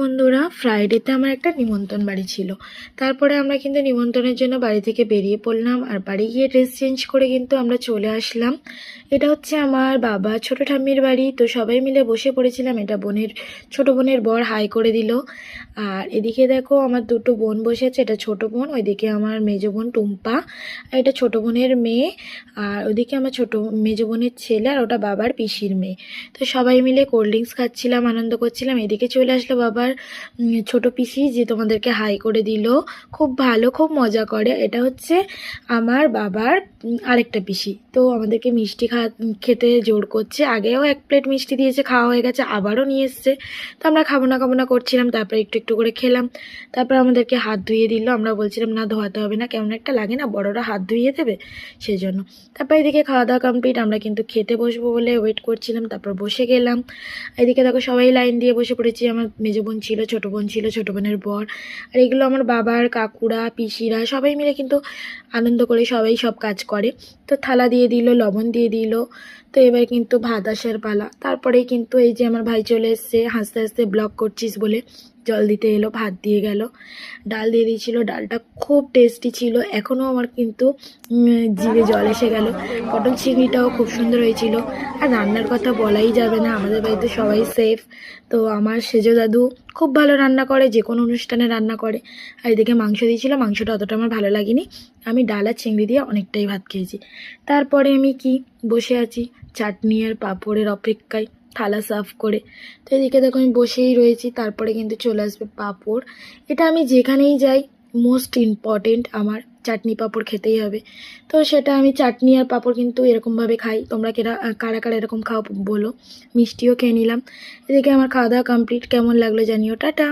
বন্ধুরা ফ্রাইডেতে আমার একটা নিমন্ত্রণ বাড়ি ছিল। তারপরে আমরা কিন্তু নিমন্ত্রণের জন্য বাড়ি থেকে বেরিয়ে পড়লাম আর বাড়ি গিয়ে ড্রেস চেঞ্জ করে কিন্তু আমরা চলে আসলাম। এটা হচ্ছে আমার বাবা, ছোট ঠাম্মির বাড়ি, তো সবাই মিলে বসে পড়েছিলাম। এটা বোনের, ছোট বোনের বর হাই করে দিল। আর এদিকে দেখো, আমার দুটো বোন বসে আছে। এটা ছোট বোন, ওইদিকে আমার মেজো বোন টুম্পা। আর এটা ছোট বোনের মেয়ে, আর ওইদিকে আমার ছোট মেজো বোনের ছেলে আর ওটা বাবার পিসির মেয়ে। তো সবাই মিলে কোল্ড ড্রিঙ্কস খাচ্ছিলাম, আনন্দ করছিলাম। এদিকে চলে আসলো বাবার উম, ছোট পিসি যে তোমাদেরকে হাই করে দিল খুব ভালো খুব মজা করে। এটা হচ্ছে আমার বাবার আরেকটা পিসি। তো আমাদেরকে মিষ্টি খা খেতে জোর করছে। আগেও এক প্লেট মিষ্টি দিয়েছে খাওয়া হয়ে গেছে আবারও নিয়ে এসছে। তো আমরা খাব না খাব না করছিলাম তারপরে একটু একটু করে খেলাম। তারপর আমাদেরকে হাত ধুয়ে দিল। আমরা বলছিলাম না ধোয়াতে হবে না কেমন একটা লাগে না বড়রা হাত ধুয়ে দেবে সেই জন্য তারপর এদিকে খাওয়া দাওয়া কমপ্লিট আমরা কিন্তু খেতে বসবো বলে ওয়েট করছিলাম। তারপর বসে গেলাম। এদিকে দেখো সবাই লাইন দিয়ে বসে পড়েছি। আমার মেজো বোন ছিল, ছোটো বোন ছিল, ছোটো বোনের বর। আর এগুলো আমার বাবার কাকুরা, পিসিরা সবাই মিলে কিন্তু আনন্দ করে সবাই সব কাজ করে। তো থালা দিয়ে দিল, লবণ দিয়ে দিল। তো এবার কিন্তু ভাত আসার পালা। তারপরে কিন্তু এই যে আমার ভাই চলে এসছে, হাসতে হাসতে ব্লগ করছিস বলে। জল দিতে এলো, ভাত দিয়ে গেল। ডাল দিয়ে দিয়েছিল, ডালটা খুব টেস্টি ছিল। এখনও আমার কিন্তু জিভে জল এসে গেল। পটল চিংড়িটাও খুব সুন্দর হয়েছিল। আর রান্নার কথা বলাই যাবে না, আমাদের বাড়িতে সবাই সেফ তো আমার সেজো দাদু খুব ভালো রান্না করে, যে কোনো অনুষ্ঠানে রান্না করে। আর এদিকে মাংস দিয়েছিল, মাংসটা অতটা আমার ভালো লাগেনি। আমি ডাল আর চিংড়ি দিয়ে অনেকটাই ভাত খেয়েছি। তারপরে আমি কি? বসে আছি, চাটনি আর পাঁপড়ের অপেক্ষায়। থালা সাফ করে। তো এদিকে দেখো আমি বসেই রয়েছি, তারপরে কিন্তু চলে আসবে পাঁপড়। এটা আমি যেখানেই যাই মোস্ট ইম্পর্টেন্ট আমার চাটনি পাঁপড় খেতেই হবে। তো সেটা আমি চাটনি আর পাঁপড় কিন্তু এরকমভাবে খাই। তোমরা কেরা, কারা কারা এরকম খাও বলো। মিষ্টিও খেয়ে নিলাম। এদিকে আমার খাওয়া দাওয়া কমপ্লিট কেমন লাগল জানিও। টাটা!